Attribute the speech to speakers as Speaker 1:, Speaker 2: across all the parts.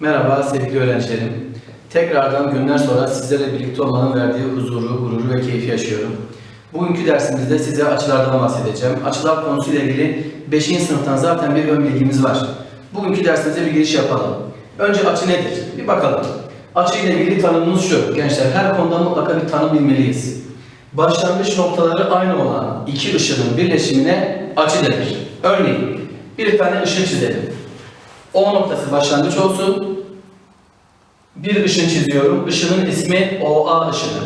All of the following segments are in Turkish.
Speaker 1: Merhaba sevgili öğrencilerim. Tekrardan günler sonra sizlerle birlikte olmanın verdiği huzuru, gururu ve keyfi yaşıyorum. Bugünkü dersimizde size açılardan bahsedeceğim. Açılar konusuyla ilgili 5. sınıftan zaten bir ön bilgimiz var. Bugünkü dersimize bir giriş yapalım. Önce açı nedir? Bir bakalım. Açı ile ilgili tanımımız şu. Gençler her konuda mutlaka bir tanım bilmeliyiz. Başlangıç noktaları aynı olan iki ışının birleşimine açı denir. Örneğin bir tane ışın çizelim. O noktası başlangıç olsun. Bir ışın çiziyorum. Işının ismi OA ışını.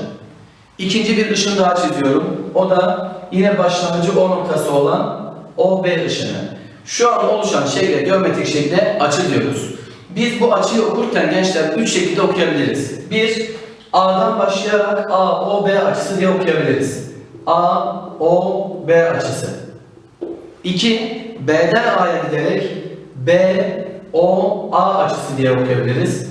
Speaker 1: İkinci bir ışın daha çiziyorum. O da yine başlangıcı O noktası olan OB ışını. Şu an oluşan şekle, geometrik şekle açı diyoruz. Biz bu açıyı okurken gençler üç şekilde okuyabiliriz. Bir, A'dan başlayarak A, O, B açısı diye okuyabiliriz. A, O, B açısı. 2. B'den A'ya giderek B, O, A açısı diye okuyabiliriz.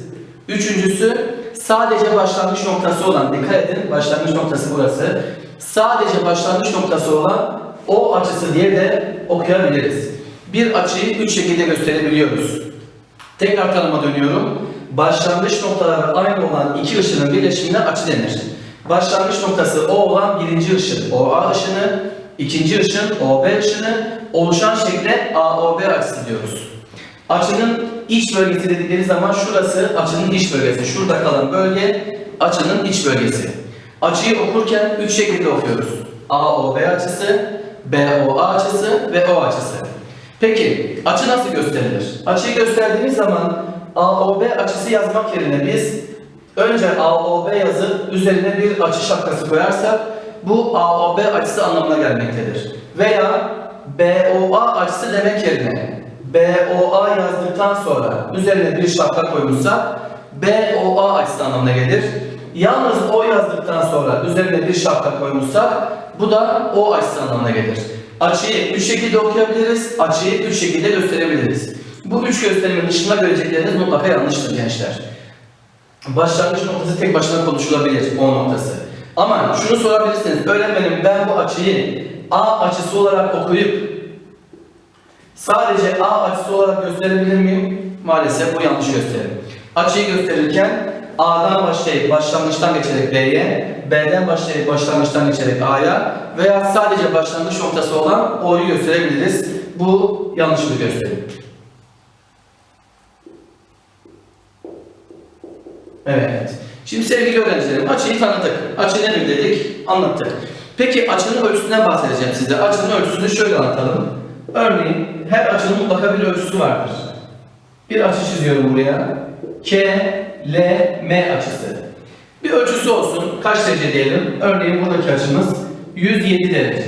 Speaker 1: Üçüncüsü sadece başlangıç noktası olan, dikkat edin başlangıç noktası burası. Sadece başlangıç noktası olan O açısı diye de okuyabiliriz. Bir açıyı üç şekilde gösterebiliyoruz. Tekrar tanıma dönüyorum. Başlangıç noktaları aynı olan iki ışının birleşimine açı denir. Başlangıç noktası O olan birinci ışın, OA ışını, ikinci ışın, OB ışını, oluşan şekle AOB açısı diyoruz. Açının iç bölgesi dedikleri zaman şurası açının iç bölgesi. Şurada kalan bölge açının iç bölgesi. Açıyı okurken üç şekilde okuyoruz. AOB açısı, BOA açısı ve O açısı. Peki açı nasıl gösterilir? Açıyı gösterdiğimiz zaman AOB açısı yazmak yerine biz önce AOB yazıp üzerine bir açı şapkası koyarsak bu AOB açısı anlamına gelmektedir. Veya BOA açısı demek yerine BOA yazdıktan sonra üzerine bir şapka koymuşsak BOA açısı anlamına gelir. Yalnız O yazdıktan sonra üzerine bir şapka koymuşsak bu da O açısı anlamına gelir. Açıyı üç şekilde okuyabiliriz, açıyı üç şekilde gösterebiliriz. Bu üç gösterimin dışında görecekleriniz mutlaka yanlıştır gençler. Başlangıç noktası tek başına konuşulabilir, O noktası. Ama şunu sorabilirsiniz, öğretmenim ben bu açıyı A açısı olarak okuyup sadece A açısı olarak gösterebilir miyim? Maalesef bu yanlış gösterim. Açıyı gösterirken A'dan başlayıp başlangıçtan geçerek B'ye, B'den başlayıp başlangıçtan geçerek A'ya veya sadece başlangıç noktası olan O'yu gösterebiliriz. Bu yanlış bir gösterim. Evet. Şimdi sevgili öğrencilerim açıyı tanıdık. Açı nedir dedik, anlattık. Peki açının ölçüsünden bahsedeceğim size. Açının ölçüsünü şöyle anlatalım. Örneğin her açının mutlaka bir ölçüsü vardır. Bir açı çiziyorum buraya. K, L, M açısı. Bir ölçüsü olsun. Kaç derece diyelim? Örneğin buradaki açımız 107 derece.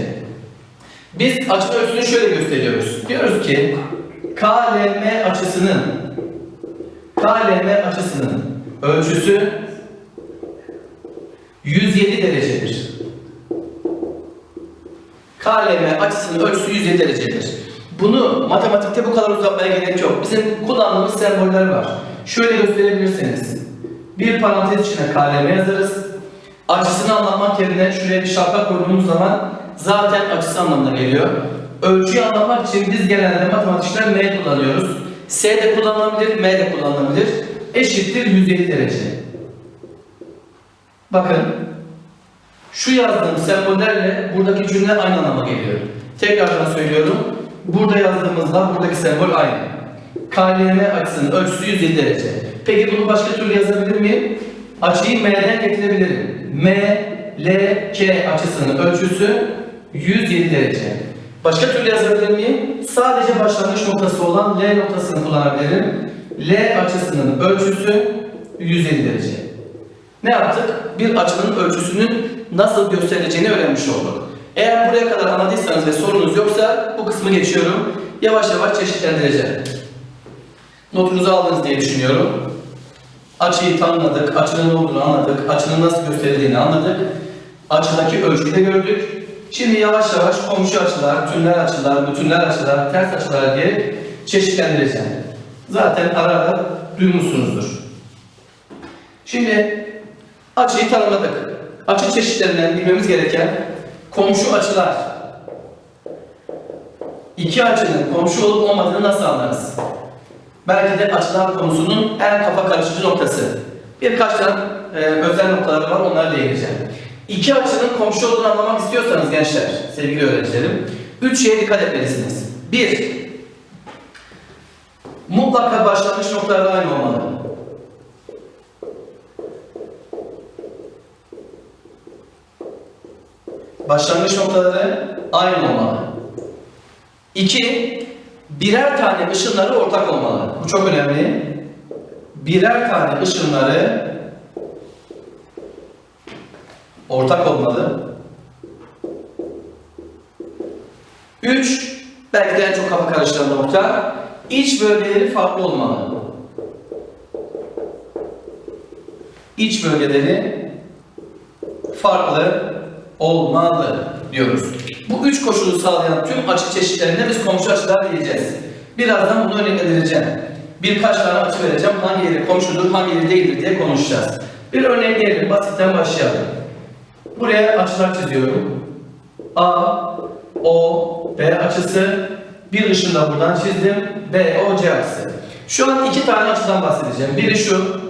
Speaker 1: Biz açı ölçüsünü şöyle gösteriyoruz. Diyoruz ki KLM açısının KLM açısının ölçüsü 107 derecedir. KLM açısının ölçüsü 107 derecedir. Bunu matematikte bu kadar uzatmaya gerek yok. Bizim kullandığımız semboller var. Şöyle gösterebilirsiniz. Bir parantez içine KLM yazarız. Açısını anlatmak yerine şuraya bir şapka koyduğumuz zaman zaten açısı anlamına geliyor. Ölçüyü anlatmak için biz genelde matematikçiler M kullanıyoruz. S de kullanılabilir, M de kullanılabilir. Eşittir 107 derece. Bakın. Şu yazdığım sembollerle buradaki cümle aynı anlama geliyor. Tekrardan söylüyorum. Burada yazdığımızda buradaki sembol aynı. KLM açısının ölçüsü 107 derece. Peki bunu başka türlü yazabilir miyim? Açıyı M'den getirebilirim. M, L, K açısının ölçüsü 107 derece. Başka türlü yazabilir miyim? Sadece başlangıç noktası olan L noktasını kullanabilirim. L açısının ölçüsü 107 derece. Ne yaptık? Bir açının ölçüsünün nasıl gösterileceğini öğrenmiş olduk. Eğer buraya kadar anladıysanız ve sorunuz yoksa bu kısmı geçiyorum. Yavaş yavaş çeşitlendireceğim. Notunuzu aldınız diye düşünüyorum. Açıyı tanımladık, açının ne olduğunu anladık, açının nasıl gösterildiğini anladık. Açıdaki ölçüyü de gördük. Şimdi yavaş yavaş komşu açılar, tümler açılar, bütünler açılar, ters açılar diye çeşitlendireceğim. Zaten ara ara duymuşsunuzdur. Şimdi açıyı tanımladık. Açı çeşitlerinden bilmemiz gereken komşu açılar. İki açının komşu olup olmadığını nasıl anlarız? belki de açılar konusunun en kafa karıştırıcı noktası. Birkaç tane e, özel noktaları var, onlara değineceğim. İki açının komşu olduğunu anlamak istiyorsanız gençler, sevgili öğrencilerim, üç şeye dikkat etmelisiniz. Bir, mutlaka başlangıç noktaları aynı olmalı. Başlangıç noktaları aynı olmalı. İki, birer tane ışınları ortak olmalı. Bu çok önemli. Birer tane ışınları ortak olmalı. Üç, belki de en çok kafa karıştıran nokta, iç bölgeleri farklı olmalı. İç bölgeleri farklı olmalı diyoruz. Bu üç koşulu sağlayan tüm açı çeşitlerine biz komşu açılar diyeceğiz. Birazdan bunu örneklendireceğim. Birkaç tane açı vereceğim. Hangileri komşudur, hangileri değildir diye konuşacağız. Bir örnekleyelim. Basitten başlayalım. Buraya açılar çiziyorum. A, O, B açısı. Bir ışını da buradan çizdim. B, O, C açısı. Şu an iki tane açıdan bahsedeceğim. Biri şu.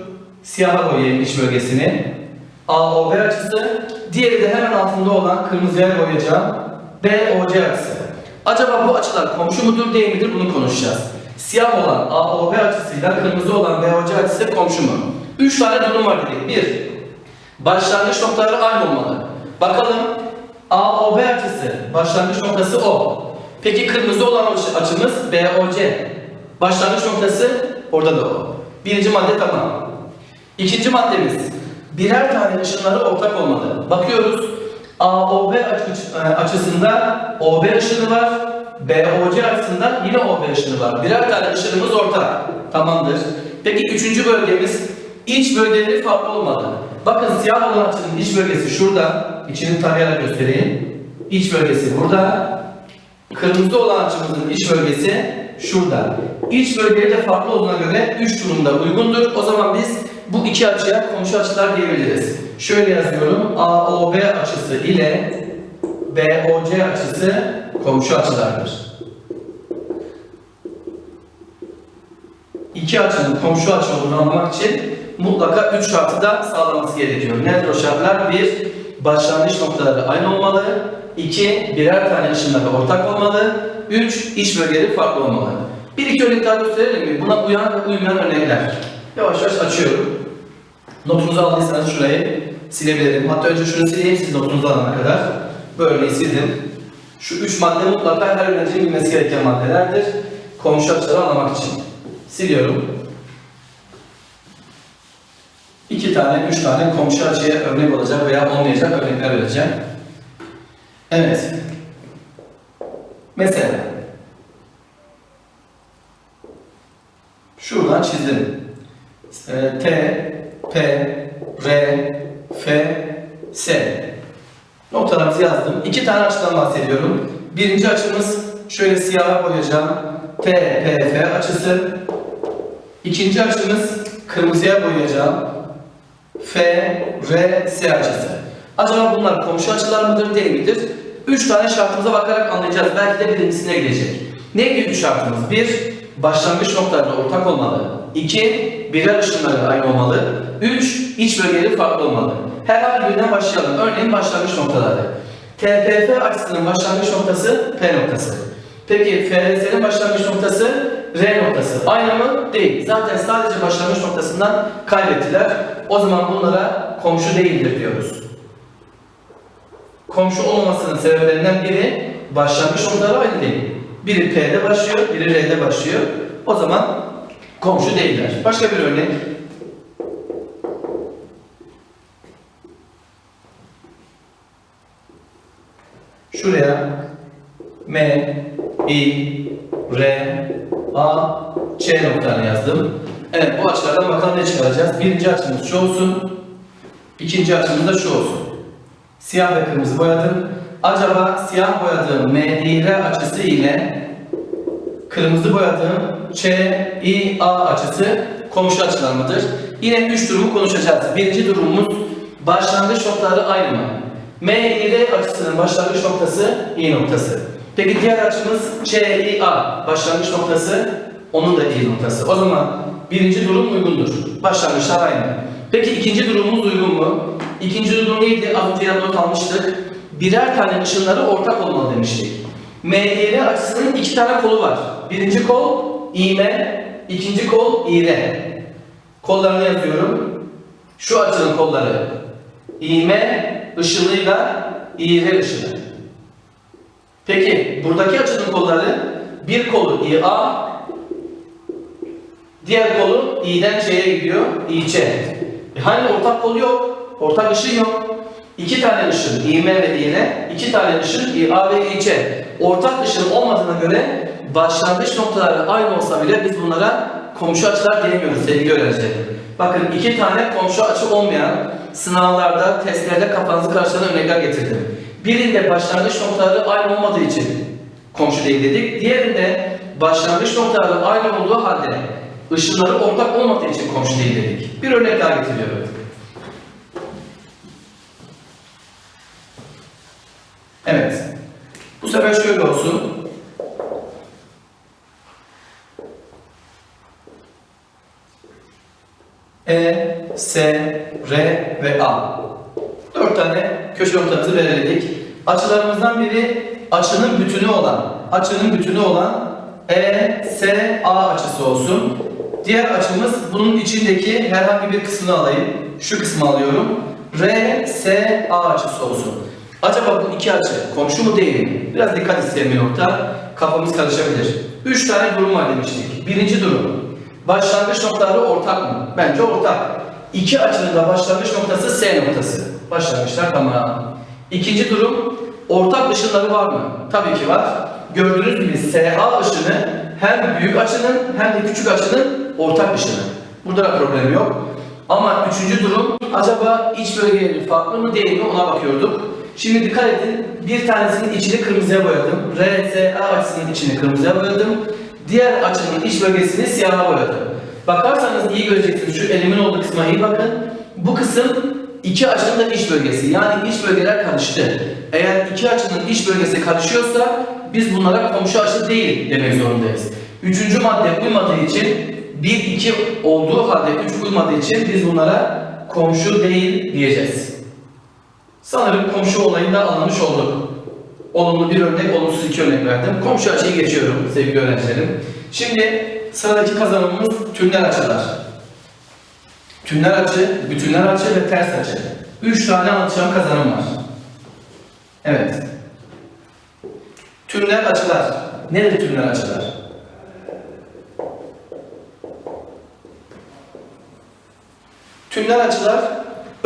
Speaker 1: Siyaha boyayayım iç bölgesini. A, O, B açısı. Diğeri de hemen altında olan kırmızıya boyayacağım. B, O, C açısı. Acaba bu açılar komşu mudur değil midir bunu konuşacağız. Siyah olan A, O, B açısıyla kırmızı olan B, O, C açısı komşu mu? Üç tane durum var dedik. Bir, başlangıç noktaları aynı olmalı. Bakalım A, O, B açısı. Başlangıç noktası O. Peki kırmızı olan açı- açımız B, O, C. Başlangıç noktası orada da O. Birinci madde tamam. İkinci maddemiz birer tane ışınları ortak olmalı. Bakıyoruz AOB e, açısında OB ışını var. BOC açısında yine OB ışını var. Birer tane ışınımız ortak. Tamamdır. Peki üçüncü bölgemiz iç bölgeleri farklı olmalı. Bakın siyah olan açının iç bölgesi şurada. İçini tarayarak göstereyim. İç bölgesi burada. Kırmızı olan açımızın iç bölgesi şurada. İç bölgeleri de farklı olduğuna göre 3 durumda uygundur. O zaman biz bu iki açıya komşu açılar diyebiliriz. Şöyle yazıyorum. AOB açısı ile BOC açısı komşu açılardır. İki açının komşu açı olduğunu anlamak için mutlaka üç şartı da sağlaması gerekiyor. Nedir o şartlar? Bir, başlangıç noktaları aynı olmalı. İki, birer tane ışınları ortak olmalı. Üç, iç bölgeleri farklı olmalı. Bir iki örnek daha gösterelim mi? Buna uyan ve uymayan örnekler. Yavaş yavaş açıyorum. Notunuzu aldıysanız şurayı silebilirim. Hatta önce şunu sileyim siz notunuzu alana kadar. Bu örneği sildim. Şu üç madde mutlaka her öğrencinin bilmesi gereken maddelerdir. Komşu açıları anlamak için. Siliyorum. İki tane, üç tane komşu açıya örnek olacak veya olmayacak örnekler vereceğim. Evet. Mesela şuradan çizdim. Ee, T, P, R, F, S. Noktalarımızı yazdım. İki tane açıdan bahsediyorum. Birinci açımız şöyle siyaha boyayacağım. T, P, F açısı. İkinci açımız kırmızıya boyayacağım. F, R, S açısı. Acaba bunlar komşu açılar mıdır değil midir? Üç tane şartımıza bakarak anlayacağız. Belki de birincisine gidecek. Neydi üç şartımız? Bir, başlangıç noktaları ortak olmalı. İki, birer ışınları aynı olmalı. Üç, iç bölgeleri farklı olmalı. Herhangi birinden başlayalım. Örneğin başlangıç noktaları. TPF açısının başlangıç noktası P noktası. Peki FRS'nin başlangıç noktası R noktası. Aynı mı? Değil. Zaten sadece başlangıç noktasından kaybettiler. O zaman bunlara komşu değildir diyoruz. Komşu olmamasının sebeplerinden biri başlangıç noktaları aynı değil. Biri P'de başlıyor, biri R'de başlıyor. O zaman komşu değiller. Başka bir örnek. Şuraya M, I, R, A, Ç noktalarını yazdım. Evet bu açılardan bakalım ne çıkaracağız. Birinci açımız şu olsun. İkinci açımız da şu olsun. Siyah ve kırmızı boyadım. Acaba siyah boyadığım M, I, R açısı ile kırmızı boyadığım Ç, I, A açısı komşu açılar mıdır? Yine üç durumu konuşacağız. Birinci durumumuz başlangıç noktaları aynı mı? M, I, R açısının başlangıç noktası I noktası. Peki diğer açımız C, I, A başlangıç noktası Onun da iyi noktası. O zaman birinci durum uygundur. Başlangıçlar aynı. Peki ikinci durumumuz uygun mu? İkinci durum neydi? Az önce not almıştık. Birer tane ışınları ortak olmalı demiştik. MYL açısının iki tane kolu var. Birinci kol iğme, ikinci kol iğre. Kollarını yazıyorum. Şu açının kolları iğme ışınıyla iğre ışını. Peki buradaki açının kolları bir kolu İA, diğer kolu İ'den C'ye gidiyor, İC. E hani ortak kolu yok, ortak ışın yok. İki tane ışın İM ve İğne, iki tane ışın İA ve İC. Ortak ışın olmadığına göre başlangıç noktaları aynı olsa bile biz bunlara komşu açılar diyemiyoruz sevgili öğrencilerim. Bakın iki tane komşu açı olmayan sınavlarda, testlerde kafanızı karşılayan örnekler getirdim. Birinde başlangıç noktaları aynı olmadığı için komşu değil dedik. Diğerinde başlangıç noktaları aynı olduğu halde ışınları ortak olmadığı için komşu değil dedik. Bir örnek daha getiriyorum. Evet. Bu sefer şöyle olsun. E, S, R ve A. Dört tane köşe noktamızı belirledik. Açılarımızdan biri açının bütünü olan, açının bütünü olan E, S, A açısı olsun. Diğer açımız bunun içindeki herhangi bir kısmını alayım. Şu kısmı alıyorum. R, S, A açısı olsun. Acaba bu iki açı komşu mu değil mi? Biraz dikkat isteyen bir nokta. Kafamız karışabilir. Üç tane durum var demiştik. Birinci durum. Başlangıç noktaları ortak mı? Bence ortak. İki açının da başlangıç noktası S noktası. Başlangıçlar tamam. İkinci durum, ortak ışınları var mı? Tabii ki var. Gördüğünüz gibi SA ışını hem büyük açının hem de küçük açının ortak ışını. Burada da problem yok. Ama üçüncü durum, acaba iç bölgeleri farklı mı değil mi ona bakıyorduk. Şimdi dikkat edin, bir tanesinin içini kırmızıya boyadım. RSA açısının içini kırmızıya boyadım. Diğer açının iç bölgesini siyaha boyadım. Bakarsanız iyi göreceksiniz. Şu elimin olduğu kısma iyi bakın. Bu kısım iki açının da iç bölgesi. Yani iç bölgeler karıştı. Eğer iki açının iç bölgesi karışıyorsa biz bunlara komşu açı değil demek zorundayız. Üçüncü madde uymadığı için bir iki olduğu halde üç uymadığı için biz bunlara komşu değil diyeceğiz. Sanırım komşu olayını da anlamış olduk. Olumlu bir örnek, olumsuz iki örnek verdim. Komşu açıyı geçiyorum sevgili öğrencilerim. Şimdi sıradaki kazanımımız tümler açılar. Tümler açı, bütünler açı ve ters açı. Üç tane anlatacağım kazanım var. Evet. Tümler açılar. Nedir tümler açılar? Tümler açılar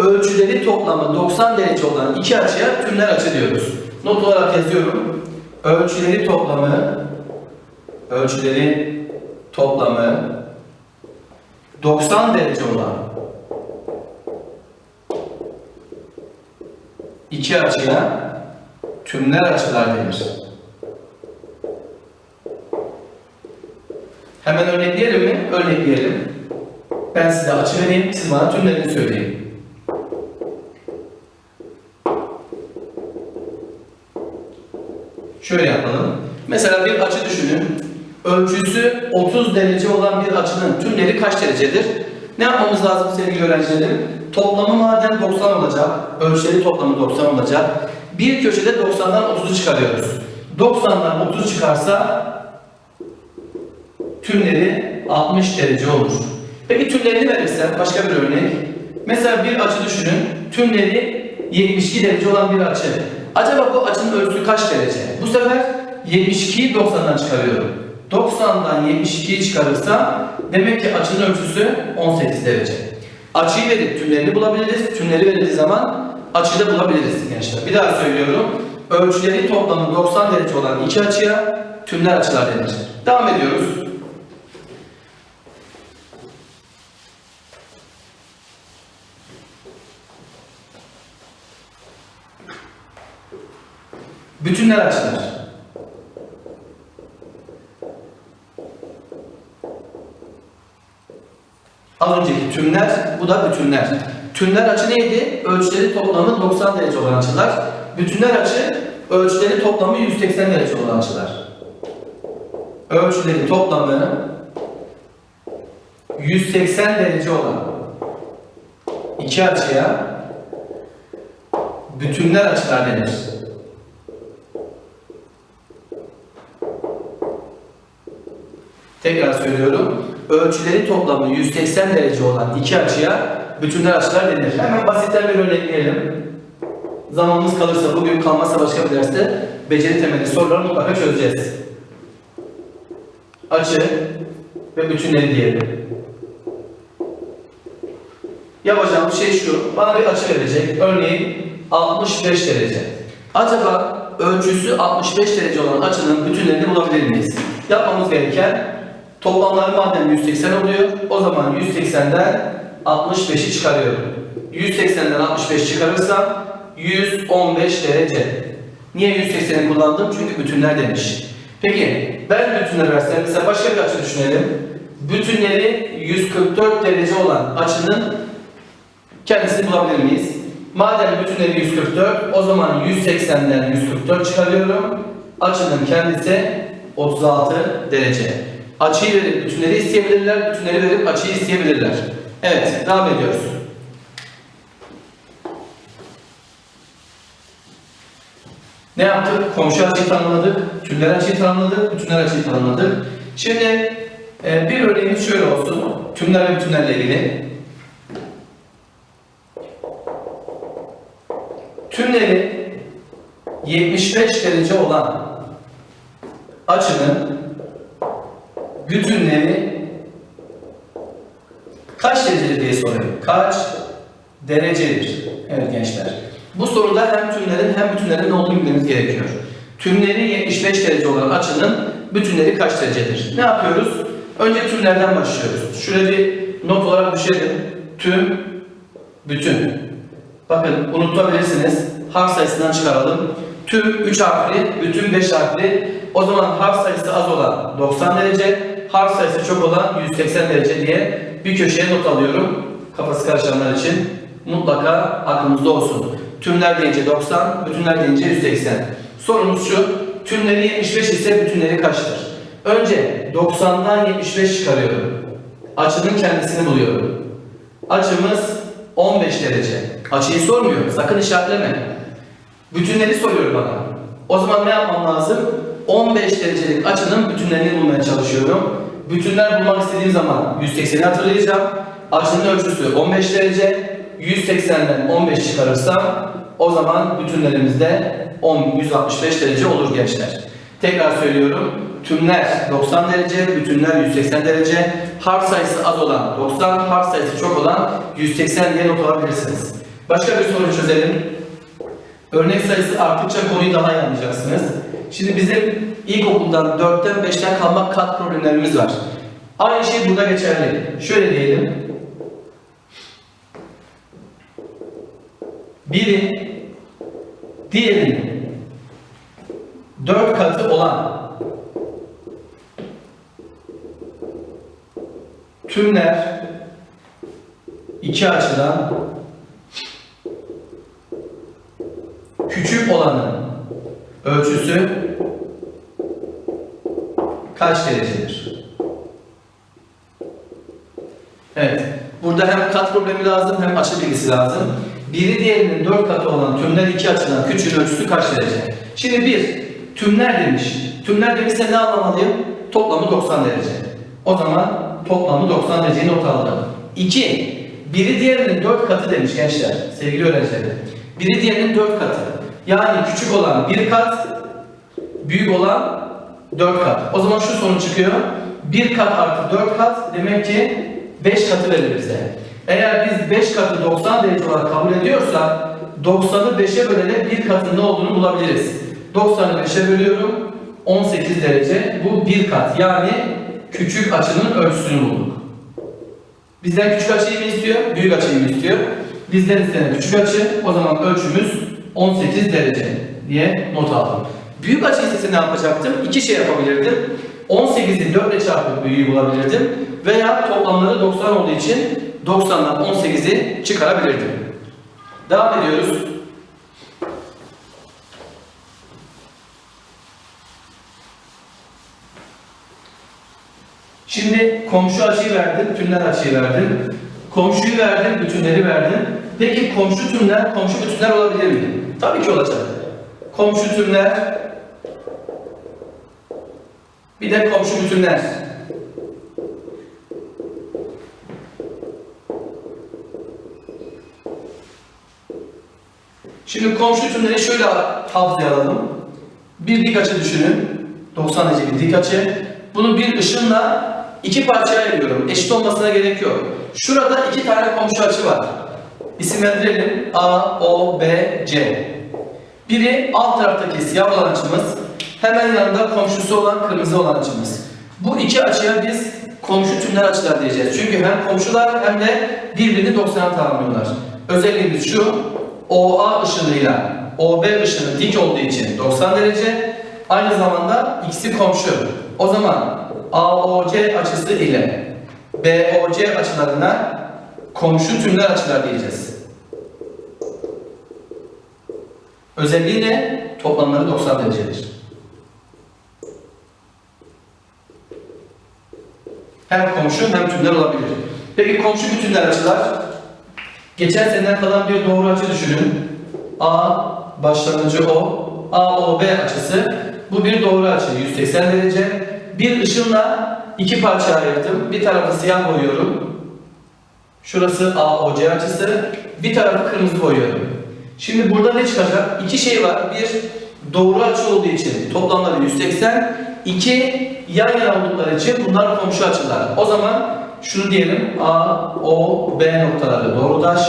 Speaker 1: ölçüleri toplamı 90 derece olan iki açıya tümler açı diyoruz. Not olarak yazıyorum. Ölçüleri toplamı ölçüleri toplamı 90 derece olan iki açıya tümler açılar denir. Hemen örnekleyelim mi? Örnekleyelim. Ben size açı vereyim, siz bana tümlerini söyleyin. Şöyle yapalım. Mesela bir açı düşünün. Ölçüsü 30 derece olan bir açının tümleri kaç derecedir? Ne yapmamız lazım sevgili öğrencilerim? Toplamı madem 90 olacak, ölçüleri toplamı 90 olacak. Bir köşede 90'dan 30'u çıkarıyoruz. 90'dan 30 çıkarsa tümleri 60 derece olur. Peki tümlerini verirsem başka bir örnek. Mesela bir açı düşünün. Tümleri 72 derece olan bir açı. Acaba bu açının ölçüsü kaç derece? Bu sefer 72'yi 90'dan çıkarıyorum. 90'dan 72'yi çıkarırsam demek ki açının ölçüsü 18 derece. Açıyı verip tümlerini bulabiliriz. Tümleri verildiği zaman açıyı da bulabiliriz gençler. Bir daha söylüyorum. Ölçüleri toplamı 90 derece olan iki açıya tümler açılar denir. Devam ediyoruz. Bütünler açılır. Az önceki tümler, bu da bütünler. Tümler açı neydi? Ölçüleri toplamı 90 derece olan açılar. Bütünler açı, ölçüleri toplamı 180 derece olan açılar. Ölçüleri toplamı 180 derece olan iki açıya bütünler açılar denir. Tekrar söylüyorum. Ölçüleri toplamı 180 derece olan iki açıya bütünler açılar denir. Hemen basitten bir örnekleyelim. Zamanımız kalırsa bugün kalmazsa başka bir derste beceri temelli soruları mutlaka çözeceğiz. Açı ve bütünleri diyelim. Yapacağım şey şu. Bana bir açı verecek. Örneğin 65 derece. Acaba ölçüsü 65 derece olan açının bütünlerini bulabilir miyiz? Yapmamız gereken toplamları madem 180 oluyor. O zaman 180'den 65'i çıkarıyorum. 180'den 65 çıkarırsam 115 derece. Niye 180'i kullandım? Çünkü bütünler demiş. Peki ben bütünler versem mesela başka bir açı düşünelim. Bütünleri 144 derece olan açının kendisini bulabilir miyiz? Madem bütünleri 144, o zaman 180'den 144 çıkarıyorum. Açının kendisi 36 derece. Açıyı verip bütünleri isteyebilirler, bütünleri verip açıyı isteyebilirler. Evet, devam ediyoruz. Ne yaptık? Komşu açıyı tanımladık, tümler açıyı tanımladık, bütünler açıyı tanımladık. Şimdi e, bir örneğimiz şöyle olsun. Tümler ve bütünlerle ilgili. Tümleri 75 derece olan açının bütünleri kaç derecedir diye soruyorum. Kaç derecedir? Evet gençler. Bu soruda hem tümlerin hem bütünlerin ne olduğunu bilmemiz gerekiyor. Tümleri 75 derece olan açının bütünleri kaç derecedir? Ne yapıyoruz? Önce tümlerden başlıyoruz. Şuraya bir not olarak düşelim. Tüm, bütün. Bakın unutabilirsiniz. Harf sayısından çıkaralım. Tüm 3 harfli, bütün 5 harfli. O zaman harf sayısı az olan 90 derece, harf sayısı çok olan 180 derece diye bir köşeye not alıyorum. Kafası karışanlar için mutlaka aklımızda olsun. Tümler deyince 90, bütünler deyince 180. Sorumuz şu, tümleri 75 ise bütünleri kaçtır? Önce 90'dan 75 çıkarıyorum. Açının kendisini buluyorum. Açımız 15 derece. Açıyı sormuyor, sakın işaretleme. Bütünleri soruyor bana. O zaman ne yapmam lazım? 15 derecelik açının bütünlerini bulmaya çalışıyorum. Bütünler bulmak istediğim zaman 180'i hatırlayacağım. Açının ölçüsü 15 derece. 180'den 15 çıkarırsam o zaman bütünlerimizde 10, 165 derece olur gençler. Tekrar söylüyorum. Tümler 90 derece, bütünler 180 derece. Harf sayısı az olan 90, harf sayısı çok olan 180 diye not alabilirsiniz. Başka bir soru çözelim. Örnek sayısı arttıkça konuyu daha iyi anlayacaksınız. Şimdi bizim ilkokuldan 4'ten 5'ten kalmak kat problemlerimiz var. Aynı şey burada geçerli. Şöyle diyelim. Biri diğerinin 4 katı olan tümler iki açıdan küçük olanın ölçüsü kaç derecedir? Evet. Burada hem kat problemi lazım hem açı bilgisi lazım. Biri diğerinin 4 katı olan tümler iki açıdan küçüğün ölçüsü kaç derece? Şimdi bir, tümler demiş. Tümler demişse ne anlamalıyım? Toplamı 90 derece. O zaman toplamı 90 dereceyi not aldım. 2. Biri diğerinin 4 katı demiş gençler, sevgili öğrencilerim. Biri diğerinin 4 katı. Yani küçük olan 1 kat, büyük olan 4 kat. O zaman şu sonuç çıkıyor. 1 kat artı 4 kat demek ki 5 katı verir bize. Eğer biz 5 katı 90 derece olarak kabul ediyorsak 90'ı 5'e bölerek 1 katın ne olduğunu bulabiliriz. 90'ı 5'e bölüyorum. 18 derece. Bu 1 kat. Yani küçük açının ölçüsünü bulduk. Bizden küçük açıyı mı istiyor? Büyük açıyı mı istiyor? Bizden istenen küçük açı. O zaman ölçümüz 18 derece diye not aldım. Büyük açı istese ne yapacaktım? İki şey yapabilirdim. 18'i 4 ile çarpıp büyüğü bulabilirdim. Veya toplamları 90 olduğu için 90'dan 18'i çıkarabilirdim. Devam ediyoruz. Şimdi komşu açıyı verdim, tümler açıyı verdim. Komşuyu verdim, bütünleri verdim. Peki komşu tümler, komşu bütünler olabilir mi? Tabii ki olacak. Komşu tümler, bir de komşu bütünler. Şimdi komşu tümleri şöyle hafızaya alalım. Bir dik açı düşünün. 90 derece bir dik açı. Bunu bir ışınla iki parçaya ayırıyorum. Eşit olmasına gerek yok. Şurada iki tane komşu açı var. İsimlendirelim. A, O, B, C. Biri alt taraftaki siyah olan açımız. Hemen yanında komşusu olan kırmızı olan açımız. Bu iki açıya biz komşu tümler açılar diyeceğiz. Çünkü hem komşular hem de birbirini 90'a tamamlıyorlar. Özelliğimiz şu. OA ışınıyla OB ışını dik olduğu için 90 derece. Aynı zamanda ikisi komşu. O zaman AOC açısı ile BOC açılarına komşu tümler açılar diyeceğiz. Özelliği ne? Toplamları 90 derecedir. Hem komşu hem tümler olabilir. Peki komşu bütünler açılar? Geçen seneden kalan bir doğru açı düşünün. A başlangıcı O, AOB açısı. Bu bir doğru açı 180 derece. Bir ışınla iki parça ayırdım. Bir tarafı siyah boyuyorum. Şurası AOC açısı. Bir tarafı kırmızı boyuyorum. Şimdi burada ne çıkacak? İki şey var. Bir doğru açı olduğu için toplamları 180. İki yan yana oldukları için bunlar komşu açılar. O zaman şunu diyelim A, O, B noktaları doğrudaş.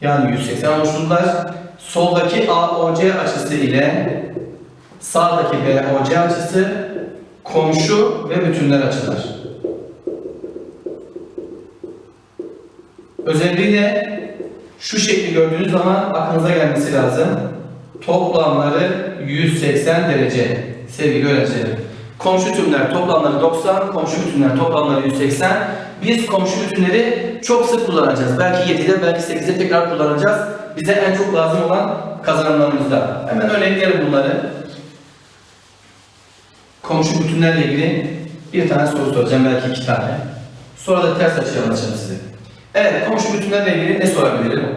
Speaker 1: Yani 180 oluşturdular. Soldaki AOC açısı ile sağdaki BOC açısı komşu ve bütünler açılar. Özelliği ne? Şu şekli gördüğünüz zaman aklınıza gelmesi lazım. Toplamları 180 derece sevgili öğrencilerim. Komşu tümler toplamları 90, komşu bütünler toplamları 180. Biz komşu bütünleri çok sık kullanacağız. Belki 7'de, belki 8'de tekrar kullanacağız. Bize en çok lazım olan kazanımlarımızda. Hemen örnekleyelim bunları. Komşu bütünlerle ilgili bir tane soru soracağım, belki iki tane. Sonra da ters açı anlatacağım size. Evet, komşu bütünlerle ilgili ne sorabilirim?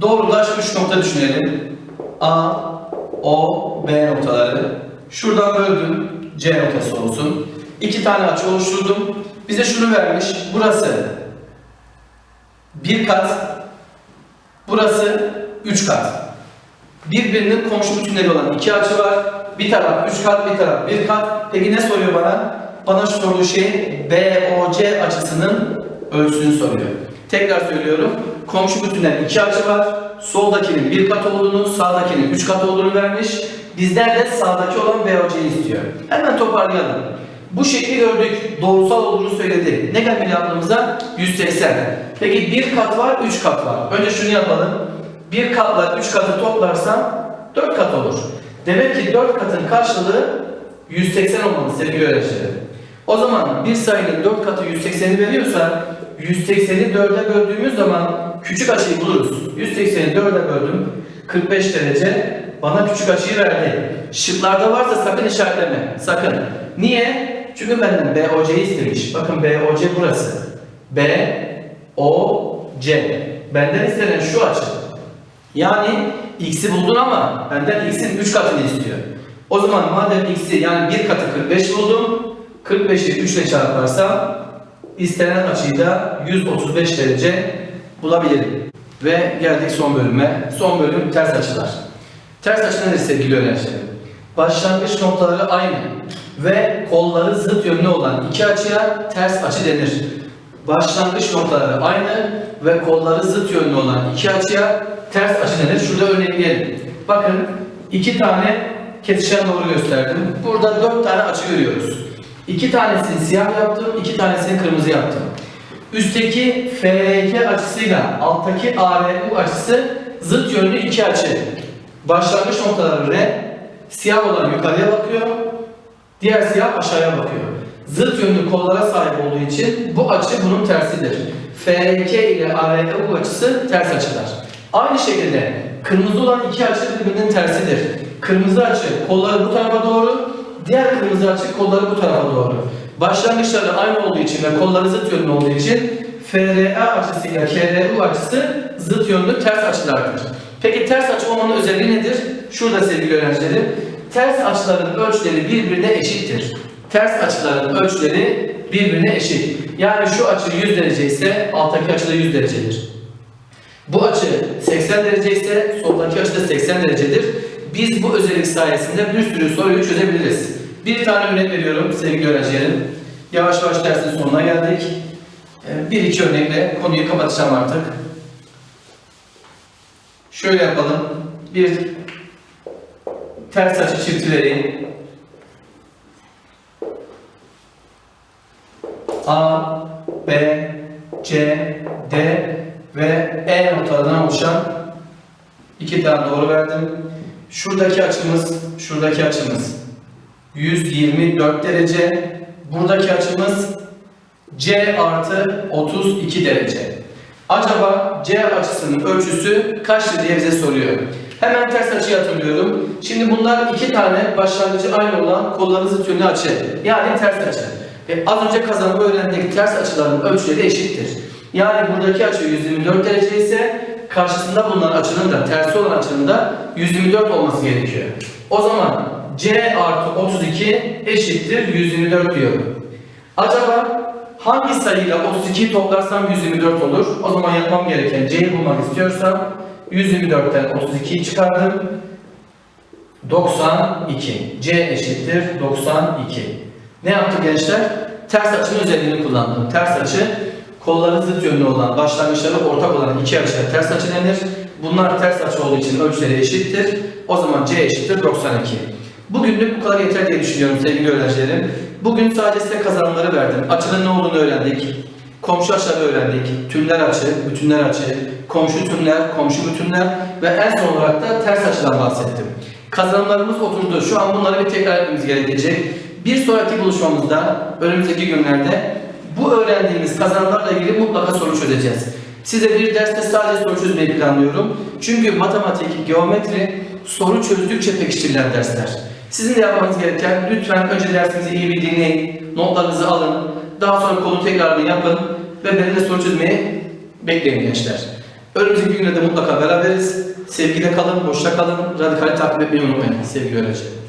Speaker 1: Doğrudaş üç nokta düşünelim. A, O, B noktaları. Şuradan böldüm. C noktası olsun. İki tane açı oluşturdum. Bize şunu vermiş. Burası bir kat. Burası üç kat. Birbirinin komşu bütünleri olan iki açı var. Bir taraf üç kat, bir taraf bir kat. Peki ne soruyor bana? Bana sorduğu şey BOC açısının ölçüsünü soruyor. Tekrar söylüyorum. Komşu bütünler iki açı var. Soldakinin bir kat olduğunu, sağdakinin üç kat olduğunu vermiş. Bizler de sağdaki olan BOC'yi istiyor. Hemen toparlayalım. Bu şekli gördük. Doğrusal olduğunu söyledi. Ne gelmeli aklımıza? 180. Peki bir kat var, üç kat var. Önce şunu yapalım. Bir katla üç katı toplarsam dört kat olur. Demek ki dört katın karşılığı 180 olmalı sevgili öğrencilerim. O zaman bir sayının 4 katı 180'i veriyorsa 180'i 4'e böldüğümüz zaman küçük açıyı buluruz. 180'i 4'e böldüm. 45 derece bana küçük açıyı verdi. Şıklarda varsa sakın işaretleme. Sakın. Niye? Çünkü benden BOC'yi istemiş. Bakın BOC burası. B, O, C. Benden istenen şu açı. Yani x'i buldun ama benden x'in 3 katını istiyor. O zaman madem x'i yani 1 katı 45 buldum. 45'i 3 ile çarparsam istenen açıyı da 135 derece bulabilirim. Ve geldik son bölüme. Son bölüm ters açılar. Ters açı nedir sevgili öğrencilerim? Başlangıç noktaları aynı ve kolları zıt yönlü olan iki açıya ters açı denir. Başlangıç noktaları aynı ve kolları zıt yönlü olan iki açıya ters açı denir. Şurada örnekleyelim. Bakın iki tane kesişen doğru gösterdim. Burada dört tane açı görüyoruz. İki tanesini siyah yaptım, iki tanesini kırmızı yaptım. Üstteki FRK açısıyla alttaki ARU açısı zıt yönlü iki açı. Başlangıç noktaları R, siyah olan yukarıya bakıyor, diğer siyah aşağıya bakıyor. Zıt yönlü kollara sahip olduğu için bu açı bunun tersidir. FRK ile ARU açısı ters açılar. Aynı şekilde kırmızı olan iki açı birbirinin tersidir. Kırmızı açı kolları bu tarafa doğru, Diğer kırmızı açı kolları bu tarafa doğru. Başlangıçları aynı olduğu için ve kolları zıt yönlü olduğu için FRA açısıyla KRU açısı zıt yönlü ters açılardır. Peki ters açı olmanın özelliği nedir? Şurada sevgili öğrencilerim. Ters açıların ölçüleri birbirine eşittir. Ters açıların ölçüleri birbirine eşit. Yani şu açı 100 derece ise alttaki açı da 100 derecedir. Bu açı 80 derece ise soldaki açı da 80 derecedir. Biz bu özellik sayesinde bir sürü soruyu çözebiliriz. Bir tane örnek veriyorum sevgili öğrencilerim. Yavaş yavaş dersin sonuna geldik. Ee, Bir iki örnekle konuyu kapatacağım artık. Şöyle yapalım. Bir ters açı çifti vereyim. A, B, C, D ve E noktalarından oluşan iki tane doğru verdim. Şuradaki açımız, şuradaki açımız 124 derece. Buradaki açımız C artı 32 derece. Acaba C açısının ölçüsü kaçtır diye bize soruyor. Hemen ters açıyı hatırlıyorum. Şimdi bunlar iki tane başlangıcı aynı olan kolları zıt yönlü açı. Yani ters açı. E, az önce kazanıp öğrendik ters açıların ölçüleri eşittir. Yani buradaki açı 124 derece ise karşısında bulunan açının da tersi olan açının da 124 olması gerekiyor. O zaman C artı 32 eşittir 124 diyorum. Acaba hangi sayıyla 32'yi toplarsam 124 olur? O zaman yapmam gereken C'yi bulmak istiyorsam 124'ten 32'yi çıkardım. 92. C eşittir 92. Ne yaptık gençler? Ters açının özelliğini kullandım. Ters açı kolları zıt yönlü olan, başlangıçları ortak olan iki açıya ters açı denir. Bunlar ters açı olduğu için ölçüleri eşittir. O zaman C eşittir 92. Bugünlük bu kadar yeter diye düşünüyorum sevgili öğrencilerim. Bugün sadece size kazanımları verdim. Açının ne olduğunu öğrendik. Komşu açıları öğrendik. Tümler açı, bütünler açı, komşu tümler, komşu bütünler ve en son olarak da ters açıdan bahsettim. Kazanımlarımız oturdu. Şu an bunları bir tekrar etmemiz gerekecek. Bir sonraki buluşmamızda, önümüzdeki günlerde bu öğrendiğimiz kazanımlarla ilgili mutlaka soru çözeceğiz. Size bir derste sadece soru çözmeyi planlıyorum. Çünkü matematik, geometri soru çözdükçe pekiştirilen dersler. Sizin de yapmanız gereken lütfen önce dersimizi iyi bir dinleyin, notlarınızı alın, daha sonra konu tekrarını yapın ve benimle soru çözmeyi bekleyin gençler. Önümüzdeki günlerde mutlaka beraberiz. Sevgide kalın, hoşça kalın, radikali takip etmeyi unutmayın sevgili öğrenciler.